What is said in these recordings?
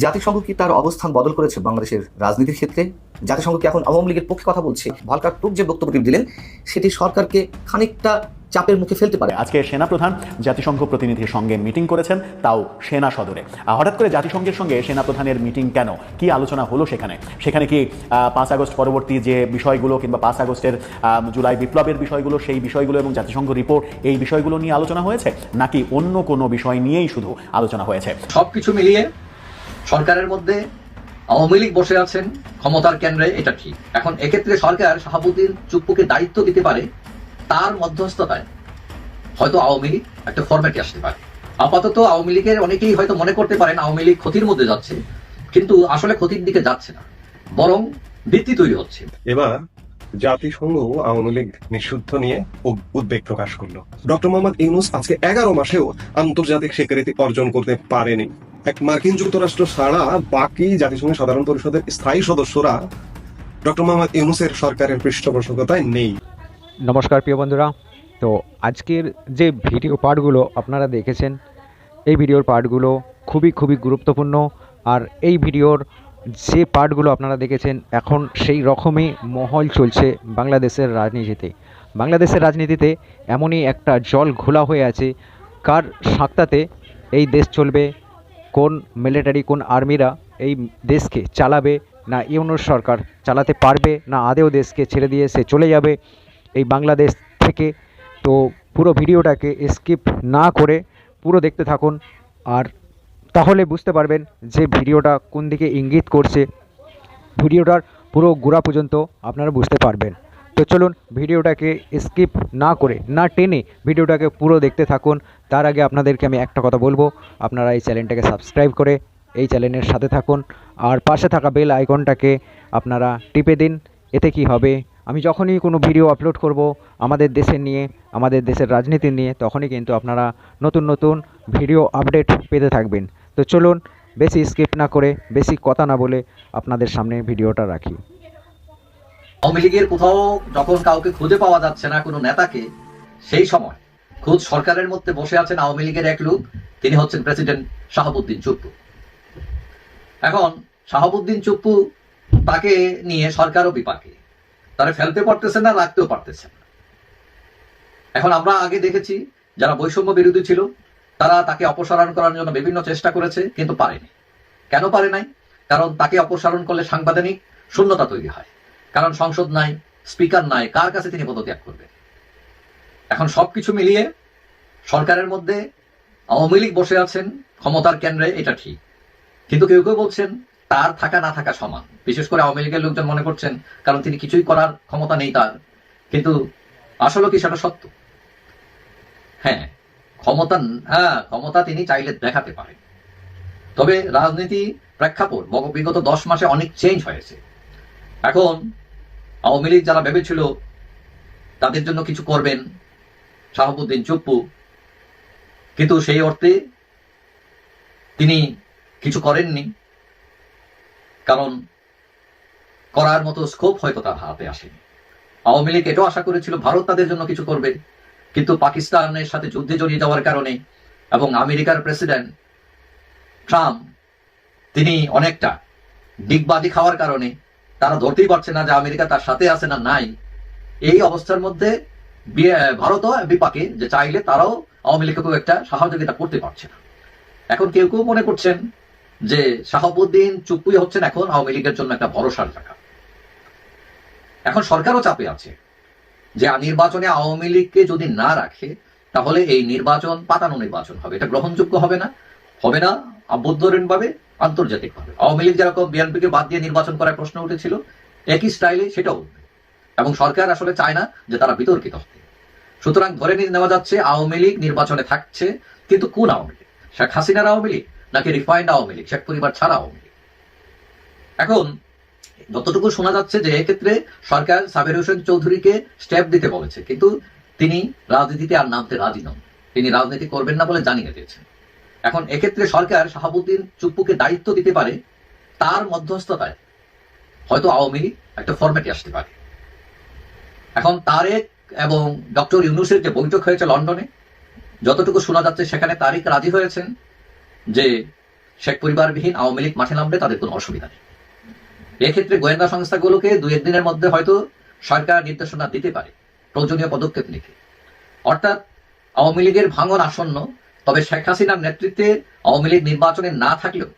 জাতিসংঘ কি তার অবস্থান বদল করেছে বাংলাদেশের রাজনীতির ক্ষেত্রে? জাতিসংঘ কি এখন আওয়ামী লীগের পক্ষে কথা বলছে? ভলকার টুক যে বক্তব্যটি দিলেন সেটি সরকারকে খানিকটা চাপের মুখে ফেলতে পারে। আজকে সেনাপ্রধান জাতিসংঘ প্রতিনিধির সঙ্গে মিটিং করেছেন তাও সেনা সদরে। হঠাৎ করে জাতিসংঘের সঙ্গে সেনাপ্রধানের মিটিং কেন? কি আলোচনা হলো সেখানে? সেখানে কি পাঁচ আগস্ট পরবর্তী যে বিষয়গুলো কিংবা পাঁচ আগস্টের জুলাই বিপ্লবের বিষয়গুলো সেই বিষয়গুলো এবং জাতিসংঘ রিপোর্ট এই বিষয়গুলো নিয়ে আলোচনা হয়েছে? নাকি অন্য কোনো বিষয় নিয়েই শুধু আলোচনা হয়েছে? সবকিছু মিলিয়ে সরকারের মধ্যে আওয়ামী লীগ বসে আছেন, ক্ষমতার কেন্দ্রে, এটা ঠিক। এখন এক্ষেত্রে সরকার শাহাবুদ্দিন চুপ্পুকে দায়িত্ব দিতে পারে, তার মধ্যস্থতায় হয়তো আওয়ামী লীগ একটা ফরম্যাটে আসতে পারে। আপাতত আওয়ামী লীগের অনেকেই হয়তো মনে করতে পারেন আওয়ামী লীগ ক্ষতির মধ্যে যাচ্ছে, কিন্তু আসলে ক্ষতির দিকে যাচ্ছে না, বরং ভিত্তি তৈরি হচ্ছে। এবার জাতিসংঘ আওয়ামী লীগ নিষিদ্ধ নিয়ে উদ্বেগ প্রকাশ করল। ডক্টর মোহাম্মদ ইউনুস আজকে এগারো মাসেও আন্তর্জাতিক স্বীকৃতি অর্জন করতে পারেনি। এক মার্কিন যুক্তরাষ্ট্র ছাড়া বাকি জাতিসংঘের সাধারণ পরিষদের স্থায়ী সদস্যরা ডক্টর মোহাম্মদ ইউনুসের সরকারের পৃষ্ঠপোষকতায় নেই। নমস্কার, প্রিয় বন্ধুরা। তো আজকের যে ভিডিও পার্টগুলো আপনারা দেখেছেন, এই ভিডিওর পার্টগুলো খুবই খুবই গুরুত্বপূর্ণ। আর এই ভিডিওর যে পার্টগুলো আপনারা দেখেছেন, এখন সেই রকমই মহল চলছে বাংলাদেশের রাজনীতিতে। বাংলাদেশের রাজনীতিতে এমনই একটা জল ঘোলা হয়ে আছে, কার সাক্তাতে এই দেশ চলবে কোন মিলিটারি কোন আর্মিরা এই দেশকে চালাবে না ইউনুস সরকার চালাতে পারবে না আদেও দেশকে ছেড়ে দিয়ে সে চলে যাবে এই বাংলাদেশ থেকে। তো পুরো ভিডিওটাকে স্কিপ না করে পুরো দেখতে থাকুন। আর তাহলে বুঝতে পারবেন যে ভিডিওটা কোন দিকে ইঙ্গিত করছে। ভিডিওটার পুরো গোড়া পর্যন্ত আপনারা বুঝতে পারবেন। তো চলুন ভিডিওটাকে স্কিপ না করে, না টেনে ভিডিওটাকে পুরো দেখতে থাকুন। তার আগে আপনাদেরকে আমি একটা কথা বলব। আপনারা এই চ্যানেলটাকে সাবস্ক্রাইব করে এই চ্যানেলের সাথে থাকুন। আর পাশে থাকা বেল আইকনটাকে আপনারা টিপে দিন। এতে কি হবে? আমি যখনই কোনো ভিডিও আপলোড করব আমাদের দেশের নিয়ে, আমাদের দেশের রাজনীতি নিয়ে, তখনই কিন্তু আপনারা নতুন নতুন ভিডিও আপডেট পেতে থাকবেন। তো চলুন, বেশি স্কিপ না করে, বেশি কথা না বলে আপনাদের সামনে ভিডিওটা রাখি। আওয়ামী লীগের কোথাও যখন কাউকে খুঁজে পাওয়া যাচ্ছে না কোনো নেতাকে, সেই সময় খুদ সরকারের মধ্যে বসে আছেন আওয়ামী লীগের এক লোক, তিনি হচ্ছেন প্রেসিডেন্ট শাহাবুদ্দিন চুপ্পু। এখন শাহাবুদ্দিন চুপ্পু তাকে নিয়ে সরকারও বিপাকে। তারা ফেলতে পারতেছে না, রাখতেও পারতেছে না। এখন আমরা আগে দেখেছি যারা বৈষম্য বিরোধী ছিল, তারা তাকে অপসারণ করার জন্য বিভিন্ন চেষ্টা করেছে, কিন্তু পারেনি। কেন পারে নাই? কারণ তাকে অপসারণ করলে সাংবিধানিক শূন্যতা তৈরি হয়। কারণ সংসদ নাই, স্পিকার নাই, কার কাছে তিনি পদত্যাগ করবেন? এখন সবকিছু মিলিয়ে সরকারের মধ্যে আওয়ামী লীগ বসে আছেন, ক্ষমতার কেন্দ্রে, এটা ঠিক। কিন্তু কেউ কেউ বলছেন, তার থাকা না থাকা সমান। বিশেষ করে আওয়ামী লীগের লোকজন মনে করছেন, কারণ তিনি কিছুই করার ক্ষমতা নেই তার। কিন্তু আসলে কি সেটা সত্য? হ্যাঁ ক্ষমতা হ্যাঁ ক্ষমতা তিনি চাইলে দেখাতে পারেন। তবে রাজনীতি প্রেক্ষাপট, বিগত দশ মাসে অনেক চেঞ্জ হয়েছে। এখন আওয়ামী লীগ যারা ভেবেছিল তাদের জন্য কিছু করবেন, শাহাবুদ্দিন চুপ্পু, কিন্তু সেই অর্থে তিনি কিছু করেননি, কারণ করার মতো স্কোপ হয়তো তার হাতে আসেনি। আওয়ামী লীগ এটাও আশা করেছিল ভারত তাদের জন্য কিছু করবে, কিন্তু পাকিস্তানের সাথে যুদ্ধে জড়িয়ে যাওয়ার কারণে এবং আমেরিকার প্রেসিডেন্ট ট্রাম্প, তিনি অনেকটা ডিগবাজি খাওয়ার কারণে তারা ধরতেই পারছে না যে আমেরিকা তার সাথে আছে না নাই। এই অবস্থার মধ্যে ভারতও বিপাকে যে চাইলে তারাও আওয়ামী লীগকে একটা সহযোগিতা করতে পারছে না। এখন কেউ কেউ মনে করছেন যে শাহাবুদ্দিন চুপ্পুই হচ্ছেন এখন আওয়ামী লীগের জন্য একটা ভরসার জায়গা। এখন সরকারও চাপে আছে যে নির্বাচনে আওয়ামী লীগকে যদি না রাখে, তাহলে এই নির্বাচন পাতানো নির্বাচন হবে। এটা গ্রহণযোগ্য হবে না? হবে না আভ্যন্তরীণ আন্তর্জাতিক। আওয়ামী লীগ যেরকম বিএনপিকে বাদ দিয়ে নির্বাচন করার প্রশ্ন উঠেছিল, একই স্টাইলে সেটাও এবং সরকার আসলে চায় না যে তারা বিতর্কিত হবে। সুতরাং ধরে নেওয়া যাচ্ছে, আওয়ামী লীগ নির্বাচনে থাকছে, কিন্তু কোন আওয়ামী লীগ? শেখ হাসিনার আওয়ামী লীগ নাকি রিফাইন্ড আওয়ামী লীগ, শেখ পরিবার ছাড়া আওয়ামী লীগ? এখন যতটুকু শোনা যাচ্ছে যে এক্ষেত্রে সরকার সাবের হোসেন চৌধুরীকে স্টেপ দিতে বলেছে, কিন্তু তিনি রাজনীতিতে আর নামতে রাজি নন। তিনি রাজনীতি করবেন না বলে জানিয়ে দিয়েছেন। এখন এক্ষেত্রে সরকার শাহাবুদ্দিন চুপ্পুকে দায়িত্ব দিতে পারে তার মধ্যস্থতায়। হয়তো আওয়ামী লীগ একটা ফরম্যাটে আসতে পারে। এখন তারেক এবং ডক্টর ইউনুসের যে বৈঠক হয়েছে লন্ডনে, যতটুকু শোনা যাচ্ছে সেখানে তারিক রাজি হয়েছেন যে শেখ পরিবারবিহীন আওয়ামী লীগ মাঠে নামলে তাদের কোনো অসুবিধা নেই। এক্ষেত্রে গোয়েন্দা সংস্থাগুলোকে দুই একদিনের মধ্যে হয়তো সরকার নির্দেশনা দিতে পারে, প্রয়োজনীয় পদক্ষেপ নিতে। অর্থাৎ আওয়ামী লীগের ভাঙন আসন্ন তবে শেখ হাসিনার নেতৃত্বে আওয়ামী লীগ নির্বাচনে না থাকলেও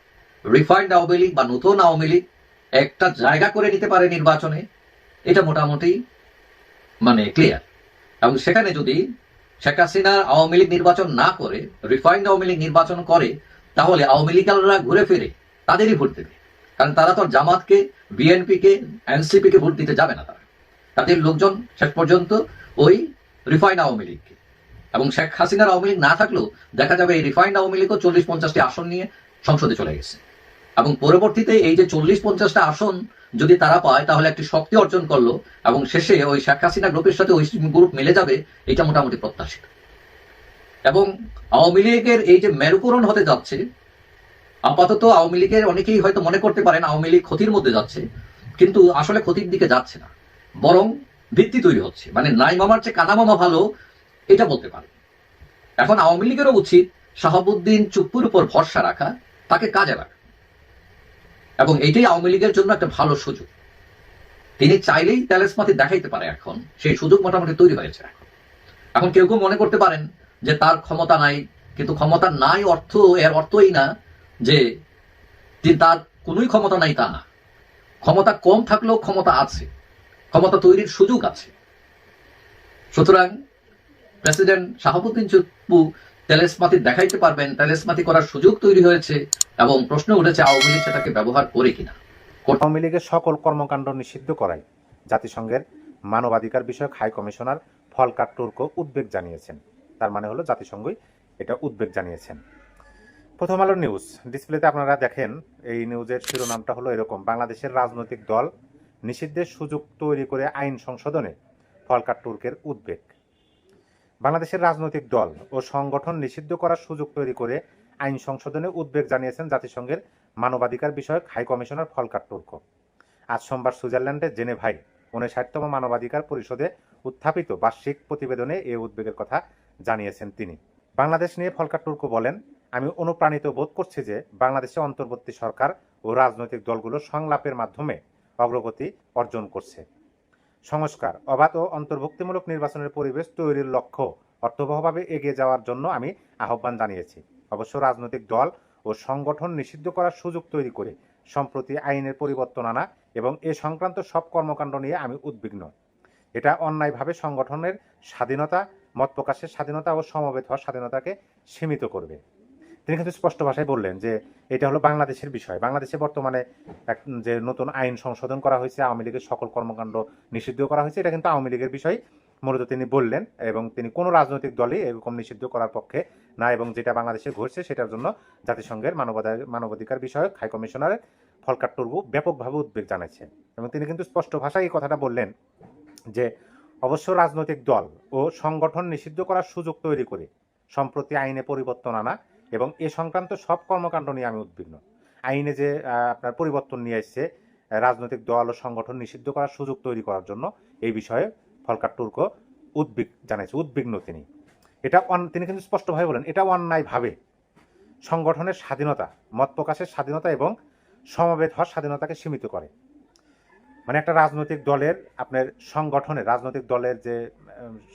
রিফাইন্ড আওয়ামী লীগ বা নতুন আওয়ামী লীগ একটা জায়গা করে নিতে পারে নির্বাচনে, এটা মোটামুটি মানে ক্লিয়ার এবং সেখানে যদি শেখ হাসিনা আওয়ামী লীগ নির্বাচন না করে, রিফাইন্ড আওয়ামী লীগ নির্বাচন করে, তাহলে আওয়ামী লীগাররা ঘুরে ফিরে তাদেরই ভোট দেবে। কারণ তারা তো জামাতকে, বিএনপিকে এনসিপি কে ভোট দিতে যাবে না তারা। তাদের লোকজন শেষ পর্যন্ত ওই রিফাইন্ড আওয়ামী লীগকে। এবং শেখ হাসিনার আওয়ামী লীগ না থাকলেও দেখা যাবে এই রিফাইন্ড আওয়ামী লীগও চল্লিশ পঞ্চাশটি আসন নিয়ে সংসদে চলে গেছে। এবং পরবর্তীতে এই যে চল্লিশ পঞ্চাশটা আসন যদি তারা পায়, তাহলে একটি শক্তি অর্জন করল এবং শেষে ওই শেখ হাসিনা গ্রুপের সাথে ওই গ্রুপ মিলে যাবে, এটা মোটামুটি প্রত্যাশিত। এবং আওয়ামী লীগের এই যে মেরুকরণ হতে যাচ্ছে, আপাতত আওয়ামী লীগের অনেকেই হয়তো মনে করতে পারেন আওয়ামী লীগ ক্ষতির মধ্যে যাচ্ছে, কিন্তু আসলে ক্ষতির দিকে যাচ্ছে না। বরং ভিত্তি তৈরি হচ্ছে। মানে নাই মামার চেয়ে কাদা মামা ভালো এটা বলতে পারে। এখন আওয়ামী লীগেরও উচিত শাহাবুদ্দিন চুপ্পুর উপর ভরসা রাখা, তাকে কাজে রাখা এবং এটাই আওয়ামী লীগের জন্য একটা ভালো সুযোগ। তিনি চাইলেই তেলেসমাতি দেখাইতে পারে এখন, সেই সুযোগ মোটামুটি তৈরি হয়েছে এখন। কেউ কেউ মনে করতে পারেন যে তার ক্ষমতা নাই, কিন্তু ক্ষমতা নাই অর্থ, এর অর্থই না যে তার কোনোই ক্ষমতা নাই তা না। ক্ষমতা কম থাকলেও ক্ষমতা আছে, ক্ষমতা তৈরির সুযোগ আছে। সুতরাং প্রেসিডেন্ট শাহাবুদ্দিন চুপ্পু তেলেসমাতি দেখাইতে পারবেন, তেলেসমাতি করার সুযোগ তৈরি হয়েছে এবং প্রশ্ন উঠেছে আওয়ামী লীগ সেটাকে ব্যবহার করে কিনা। আওয়ামী লীগের সকল কর্মকাণ্ড নিষিদ্ধ করায়। জাতিসংঘের মানবাধিকার বিষয়ক হাই কমিশনার ফলকার টুর্কো উদ্বেগ জানিয়েছেন। তার মানে হলো জাতিসংঘই এটা উদ্বেগ জানিয়েছেন। প্রথম আলো নিউজ। ডিসপ্লেতে আপনারা দেখেন, এই নিউজের শিরোনামটা হলো এরকম। বাংলাদেশের রাজনৈতিক দল নিষিদ্ধের সুযোগ তৈরি করে আইন সংশোধনে ফলকার টুর্কের উদ্বেগ। বাংলাদেশের রাজনৈতিক দল ও সংগঠন নিষিদ্ধ করার সুযোগ তৈরি করে আইন সংশোধনে উদ্বেগ জানিয়েছেন জাতিসংঘের মানবাধিকার বিষয়ক হাই কমিশনার ফলকার তুর্ক। আজ সোমবার সুইজারল্যান্ডের জেনেভাই উনষাটতম মানবাধিকার পরিষদে উত্থাপিত বার্ষিক প্রতিবেদনে এ উদ্বেগের কথা জানিয়েছেন তিনি। বাংলাদেশ নিয়ে ফলকার তুর্ক বলেন, আমি অনুপ্রাণিত বোধ করছি যে বাংলাদেশে অন্তর্বর্তী সরকার ও রাজনৈতিক দলগুলো সংলাপের মাধ্যমে অগ্রগতি অর্জন করছে। সংস্কার, অবাধ ও অন্তর্ভুক্তিমূলক নির্বাচনের পরিবেশ তৈরির লক্ষ্য অর্থবহভাবে এগিয়ে যাওয়ার জন্য আমি আহ্বান জানিয়েছি। অবশ্য রাজনৈতিক দল ও সংগঠন নিষিদ্ধ করার সুযোগ তৈরি করে সম্প্রতি আইনের পরিবর্তন আনা এবং এ সংক্রান্ত সব কর্মকাণ্ড নিয়ে আমি উদ্বিগ্ন। এটা অন্যায়ভাবে সংগঠনের স্বাধীনতা মত প্রকাশের স্বাধীনতা ও সমবেত হওয়ার স্বাধীনতাকে সীমিত করবে। তিনি কিন্তু স্পষ্ট ভাষায় বললেন যে এটা হলো বাংলাদেশের বিষয়। বাংলাদেশে বর্তমানে এক, যে নতুন আইন সংশোধন করা হয়েছে, আওয়ামী লীগের সকল কর্মকাণ্ড নিষিদ্ধ করা হয়েছে, এটা কিন্তু আওয়ামী লীগের বিষয়। মূলত তিনি বললেন এবং তিনি কোনো রাজনৈতিক দলই এরকম নিষিদ্ধ করার পক্ষে না এবং যেটা বাংলাদেশে ঘটছে সেটার জন্য জাতিসংঘের মানবাধিকার মানবাধিকার বিষয়ক হাই কমিশনারের ফলকার টুর্গু ব্যাপকভাবে উদ্বেগ জানাচ্ছেন এবং তিনি কিন্তু স্পষ্ট ভাষায় এই কথাটা বললেন যে অবশ্য রাজনৈতিক দল ও সংগঠন নিষিদ্ধ করার সুযোগ তৈরি করে সম্প্রতি আইনে পরিবর্তন আনা এবং এ সংক্রান্ত সব কর্মকাণ্ড নিয়ে আমি উদ্বিগ্ন। আইনে যে আপনার পরিবর্তন নিয়ে এসছে রাজনৈতিক দল ও সংগঠন নিষিদ্ধ করার সুযোগ তৈরি করার জন্য এই বিষয়ে ফলকার টুর্ক উদ্বিগ, জানিয়েছে, উদ্বিগ্ন তিনি। এটা তিনি কিন্তু স্পষ্টভাবে বলেন, এটা অন্যায়ভাবে। সংগঠনের স্বাধীনতা, মত প্রকাশের স্বাধীনতা এবং সমবেত হওয়ার স্বাধীনতাকে সীমিত করে। মানে একটা রাজনৈতিক দলের, আপনার সংগঠনের, রাজনৈতিক দলের যে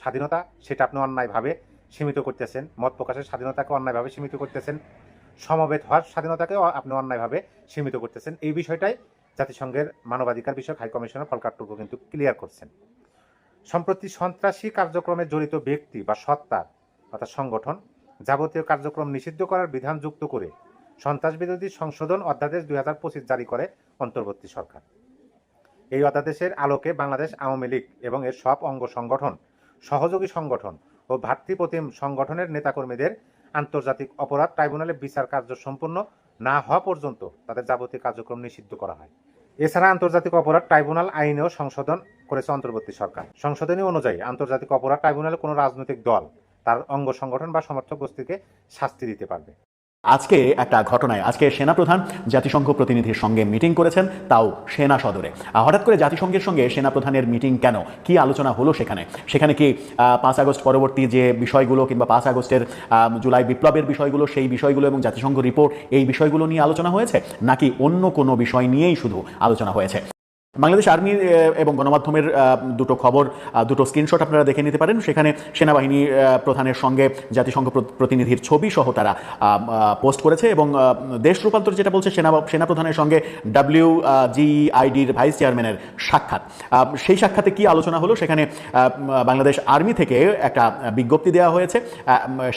স্বাধীনতা, সেটা আপনি অন্যায়ভাবে সীমিত করতেছেন। মত প্রকাশের স্বাধীনতাকে অন্যায়ভাবে সীমিত করতেছেন। সমবেত হওয়ার স্বাধীনতাকেও আপনি অন্যায়ভাবে সীমিত করতেছেন। এই বিষয়টাই জাতিসংঘের মানবাধিকার বিষয়ক হাই কমিশনার ফলকার টুকু কিন্তু ক্লিয়ার করছেন। সম্প্রতি সন্ত্রাসী কার্যক্রমে জড়িত ব্যক্তি বা সত্তা অর্থাৎ সংগঠন যাবতীয় কার্যক্রম নিষিদ্ধ করার বিধান যুক্ত করে সন্ত্রাস বিরোধী সংশোধন অধ্যাদেশ দুই হাজার পঁচিশ জারি করে অন্তর্বর্তী সরকার। এই অধ্যাদেশের আলোকে বাংলাদেশ আওয়ামী লীগ এবং এর সব অঙ্গ সংগঠন, সহযোগী সংগঠন ও ভাতৃপ্রতিম সংগঠনের নেতাকর্মীদের আন্তর্জাতিক অপরাধ ট্রাইব্যুনালে বিচার কার্য সম্পূর্ণ না হওয়া পর্যন্ত তাদের যাবতীয় কার্যক্রম নিষিদ্ধ করা হয়। এছাড়া আন্তর্জাতিক অপরাধ ট্রাইব্যুনাল আইনেও সংশোধন করেছে অন্তর্বর্তী সরকার। সংশোধনী অনুযায়ী আন্তর্জাতিক অপরাধ ট্রাইব্যুনালে কোনো রাজনৈতিক দল তার অঙ্গ সংগঠন বা সমর্থক গোষ্ঠীকে শাস্তি দিতে পারবে। আজকে একটা ঘটনায়, আজকে সেনাপ্রধান জাতিসংঘ প্রতিনিধির সঙ্গে মিটিং করেছেন তাও সেনা সদরে। হঠাৎ করে জাতিসংঘের সঙ্গে সেনাপ্রধানের মিটিং কেন? কি আলোচনা হলো সেখানে? সেখানে কি পাঁচ আগস্ট পরবর্তী যে বিষয়গুলো কিংবা পাঁচ আগস্টের জুলাই বিপ্লবের বিষয়গুলো, সেই বিষয়গুলো এবং জাতিসংঘ রিপোর্ট, এই বিষয়গুলো নিয়ে আলোচনা হয়েছে? নাকি অন্য কোনো বিষয় নিয়েই শুধু আলোচনা হয়েছে? বাংলাদেশ আর্মি এবং গণমাধ্যমের দুটো খবর দুটো স্ক্রিনশট আপনারা দেখে নিতে পারেন। সেখানে সেনাবাহিনী প্রধানের সঙ্গে জাতিসংঘ প্রতিনিধির ছবি সহ তারা পোস্ট করেছে এবং দেশ রূপান্তর যেটা বলছে সেনা সেনাপ্রধানের সঙ্গে ডাব্লিউ জিআইডির ভাইস চেয়ারম্যানের সাক্ষাৎ। সেই সাক্ষাতে কি আলোচনা হলো? সেখানে বাংলাদেশ আর্মি থেকে একটা বিজ্ঞপ্তি দেওয়া হয়েছে।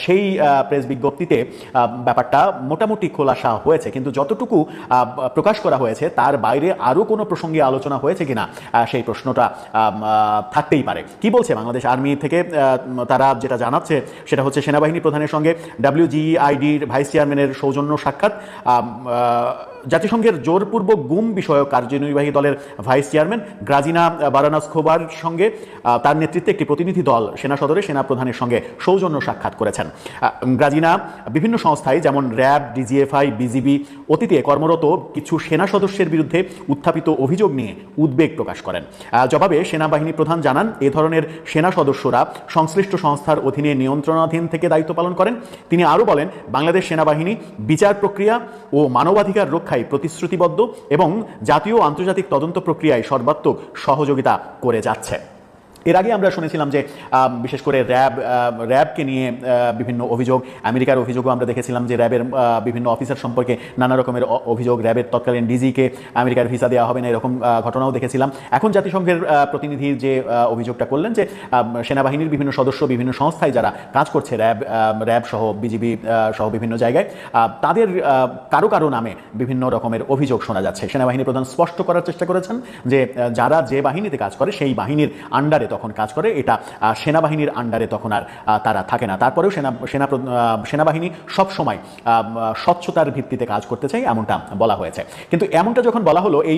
সেই প্রেস বিজ্ঞপ্তিতে ব্যাপারটা মোটামুটি খোলাসা হয়েছে। কিন্তু যতটুকু প্রকাশ করা হয়েছে, তার বাইরে আরও কোনো প্রসঙ্গে আলোচনা হয়েছে কিনা সেই প্রশ্নটা থাকতেই পারে। কি বলছে বাংলাদেশ আর্মি থেকে? তারা যেটা জানাচ্ছে সেটা হচ্ছে সেনাবাহিনী প্রধানের সঙ্গে ডাব্লিউজিআইডির ভাইস চেয়ারম্যানের সৌজন্য সাক্ষাৎ। জাতিসংঘের জোরপূর্বক গুম বিষয়ক কার্যনির্বাহী দলের ভাইস চেয়ারম্যান গ্রাজিনা বারানাসকোবার সঙ্গে তার নেতৃত্বে একটি প্রতিনিধি দল সেনা সদরে সেনা প্রধানের সঙ্গে সৌজন্য সাক্ষাৎ করেছেন। গ্রাজিনা বিভিন্ন সংস্থায় যেমন র্যাব, ডিজিএফআই, বিজিবি অতীতে কর্মরত কিছু সেনা সদস্যের বিরুদ্ধে উত্থাপিত অভিযোগ নিয়ে উদ্বেগ প্রকাশ করেন। জবাবে সেনাবাহিনী প্রধান জানান, এ ধরনের সেনা সদস্যরা সংশ্লিষ্ট সংস্থার অধীনে নিয়ন্ত্রণাধীন থেকে দায়িত্ব পালন করেন। তিনি আরও বলেন, বাংলাদেশ সেনাবাহিনী বিচার প্রক্রিয়া ও মানবাধিকার রক্ষায় প্রতিশ্রুতিবদ্ধ এবং জাতীয় আন্তর্জাতিক তদন্ত প্রক্রিয়ায় সর্বাত্মক সহযোগিতা করে যাচ্ছে। এর আগে আমরা শুনেছিলাম যে বিশেষ করে র্যাব র্যাবকে নিয়ে বিভিন্ন অভিযোগ, আমেরিকার অভিযোগও আমরা দেখেছিলাম যে র্যাবের বিভিন্ন অফিসার সম্পর্কে নানা রকমের অভিযোগ, র্যাবের তৎকালীন ডিজিকে আমেরিকার ভিসা দেওয়া হবে না, এরকম ঘটনাও দেখেছিলাম। এখন জাতিসংঘের প্রতিনিধি যে অভিযোগটা করলেন যে সেনাবাহিনীর বিভিন্ন সদস্য, বিভিন্ন সংস্থায় যারা কাজ করছে, র্যাব র্যাব সহ বিজিবি সহ বিভিন্ন জায়গায় তাদের কারও কারও নামে বিভিন্ন রকমের অভিযোগ শোনা যাচ্ছে। সেনাবাহিনী প্রধান স্পষ্ট করার চেষ্টা করেছেন যে যারা যে বাহিনীতে কাজ করে, সেই বাহিনীর আন্ডারে তখন কাজ করে, এটা সেনাবাহিনীর আন্ডারে তখন আর তারা থাকে না। তারপরেও সেনা সেনা সেনাবাহিনী সবসময় স্বচ্ছতার ভিত্তিতে কাজ করতে চাই এমনটা বলা হয়েছে। কিন্তু এমনটা যখন বলা হলো, এই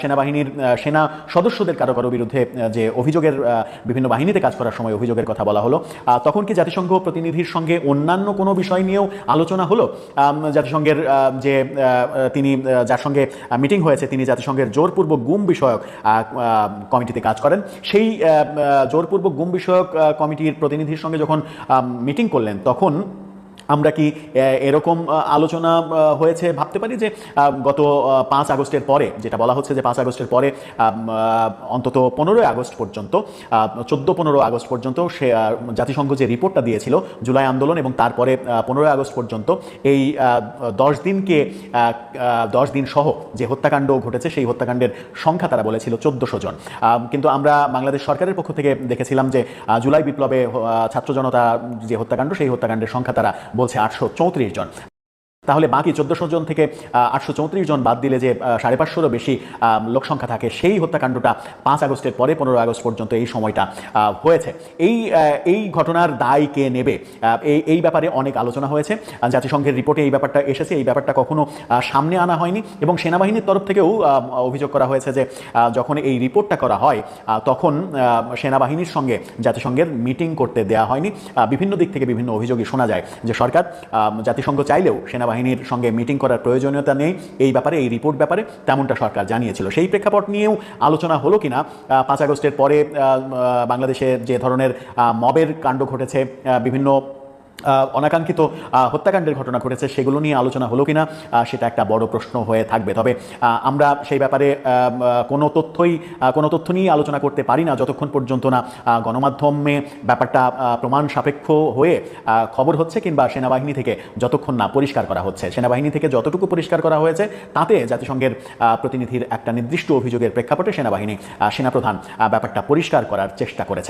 সেনাবাহিনীর সেনা সদস্যদের কারও কারও বিরুদ্ধে যে অভিযোগের বিভিন্ন বাহিনীতে কাজ করার সময় অভিযোগের কথা বলা হলো তখন কি জাতিসংঘ প্রতিনিধির সঙ্গে অন্যান্য কোনো বিষয় নিয়েও আলোচনা হলো? জাতিসংঘের যে তিনি যার সঙ্গে মিটিং হয়েছে, তিনি জাতিসংঘের জোরপূর্বক গুম বিষয়ক কমিটিতে কাজ করেন। সেই জোরপূর্বক গুম বিষয়ক কমিটির প্রতিনিধির সঙ্গে যখন মিটিং করলেন তখন আমরা কি এরকম আলোচনা হয়েছে ভাবতে পারি যে গত পাঁচ আগস্টের পরে, যেটা বলা হচ্ছে যে পাঁচ আগস্টের পরে অন্তত পনেরোই আগস্ট পর্যন্ত চোদ্দ পনেরো আগস্ট পর্যন্ত সে জাতিসংঘ যে রিপোর্টটা দিয়েছিল, জুলাই আন্দোলন এবং তারপরে পনেরোই আগস্ট পর্যন্ত, এই দশ দিনকে দশ দিন সহ যে হত্যাকাণ্ড ঘটেছে, সেই হত্যাকাণ্ডের সংখ্যা তারা বলেছিল চোদ্দশো জন। কিন্তু আমরা বাংলাদেশ সরকারের পক্ষ থেকে দেখেছিলাম যে জুলাই বিপ্লবে ছাত্র জনতা যে হত্যাকাণ্ড, সেই হত্যাকাণ্ডের সংখ্যা তারা বলছে আটশো চৌত্রিশ জন। তাহলে বাকি চোদ্দশো জন থেকে আটশো চৌত্রিশ জন বাদ দিলে যে সাড়ে পাঁচশোরও বেশি লোক সংখ্যা থাকে, সেই হত্যাকাণ্ডটা পাঁচ আগস্টের পরে পনেরো আগস্ট পর্যন্ত এই সময়টা হয়েছে। এই এই ঘটনার দায় কে নেবে? এই এই ব্যাপারে অনেক আলোচনা হয়েছে। জাতিসংঘের রিপোর্টে এই ব্যাপারটা এসেছে, এই ব্যাপারটা কখনো সামনে আনা হয়নি। এবং সেনাবাহিনীর তরফ থেকেও অভিযোগ করা হয়েছে যে যখন এই রিপোর্টটা করা হয় তখন সেনাবাহিনীর সঙ্গে জাতিসংঘের মিটিং করতে দেওয়া হয়নি। বিভিন্ন দিক থেকে বিভিন্ন অভিযোগই শোনা যায় যে, সরকার জাতিসংঘ চাইলেও সেনাবাহিনীর সঙ্গে মিটিং করার প্রয়োজনীয়তা নেই। এই ব্যাপারে, এই রিপোর্ট ব্যাপারে তেমনটা সরকার জানিয়েছিল। সেই প্রেক্ষাপট নিয়েও আলোচনা হলো কিনা পাঁচ আগস্টের পরে বাংলাদেশে যে ধরনের মবের কাণ্ড ঘটেছে বিভিন্ন অনাকাঙ্ক্ষিত হত্যাকাণ্ডের ঘটনা ঘটেছে, সেগুলো নিয়ে আলোচনা হলো কিনা সেটা একটা বড় প্রশ্ন হয়ে থাকবে। তবে আমরা সেই ব্যাপারে কোনো তথ্যই কোনো তথ্য নিয়েই আলোচনা করতে পারি না যতক্ষণ পর্যন্ত না গণমাধ্যমে ব্যাপারটা প্রমাণ সাপেক্ষ হয়ে খবর হচ্ছে কিংবা সেনাবাহিনী থেকে যতক্ষণ না পরিষ্কার করা হচ্ছে। সেনাবাহিনী থেকে যতটুকু পরিষ্কার করা হয়েছে, তাতে জাতিসংঘের প্রতিনিধির একটা নির্দিষ্ট অভিযোগের প্রেক্ষাপটে সেনাবাহিনী সেনাপ্রধান ব্যাপারটা পরিষ্কার করার চেষ্টা করেছে।